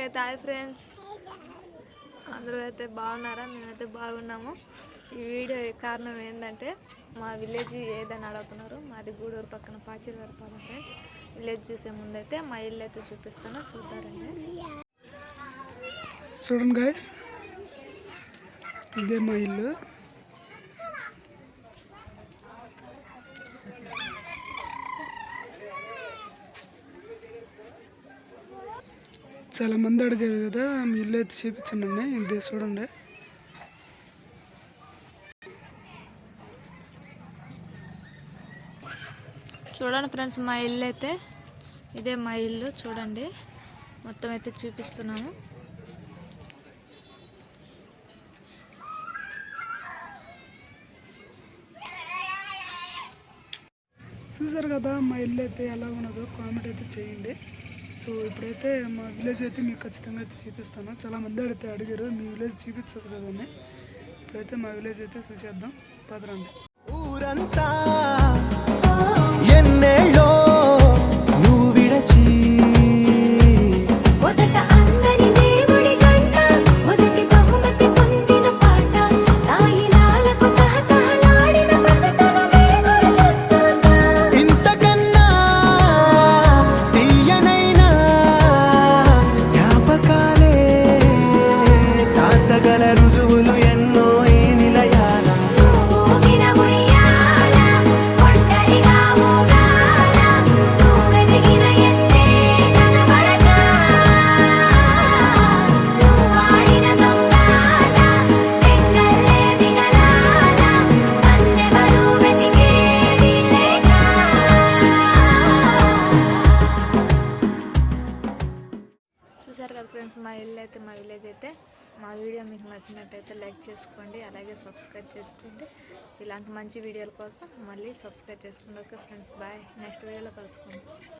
అందరికైతే hi friends. అందరూ అయితే బాగున్నారా? మేమైతే బాగున్నాము. ఈ వీడియో కారణం ఏంటంటే మా విలేజ్ ఏదని అడుగుతున్నారు. మాది గూడూరు పక్కన పాచిరి పాలెం ఫ్రెండ్స్. విలేజ్ చూసే ముందైతే మా ఇల్లు అయితే చూపిస్తాను. చూద్దారండి. చూడండి గాయస్ ఇదే మా ఇల్లు. చాలా మంది అడిగేది కదా మీ ఇల్లు అయితే చూపించండి ఇదే చూడండి. చూడండి ఫ్రెండ్స్ మా ఇల్లు అయితే ఇదే మా ఇల్లు చూడండి. మొత్తం అయితే చూపిస్తున్నాను. చూసారు కదా మా ఇల్లు అయితే ఎలా ఉన్నదో కామెంట్ అయితే చేయండి. సో ఇప్పుడైతే మా విలేజ్ అయితే మీకు ఖచ్చితంగా అయితే చూపిస్తాను. చాలా మంది అడిగితే అడిగారు మీ విలేజ్ చూపించదు కదండి. ఇప్పుడైతే మా విలేజ్ అయితే చూసేద్దాం. పదరండి ఊరంతా చూసారు కదా ఫ్రెండ్స్ మా ఇల్లు అయితే మా విలేజ్ అయితే మా వీడియో మీకు నచ్చినట్టయితే లైక్ చేసుకోండి అలాగే సబ్స్క్రైబ్ చేసుకోండి ఇలాంటి మంచి వీడియోల కోసం మళ్ళీ సబ్స్క్రైబ్ చేసుకోండి ఓకే ఫ్రెండ్స్ బాయ్. నెక్స్ట్ వీడియోలో కలుసుకుందాం.